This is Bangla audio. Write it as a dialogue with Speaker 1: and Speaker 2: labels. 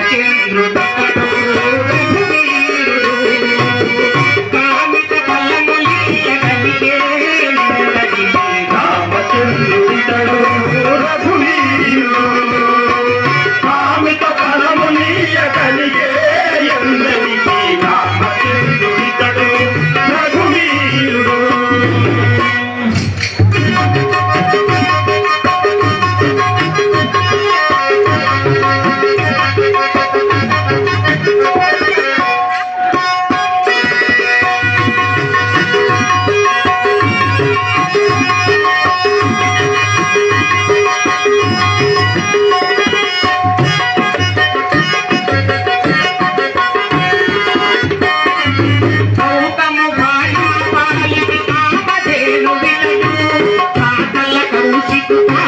Speaker 1: राजेंद्र Bye.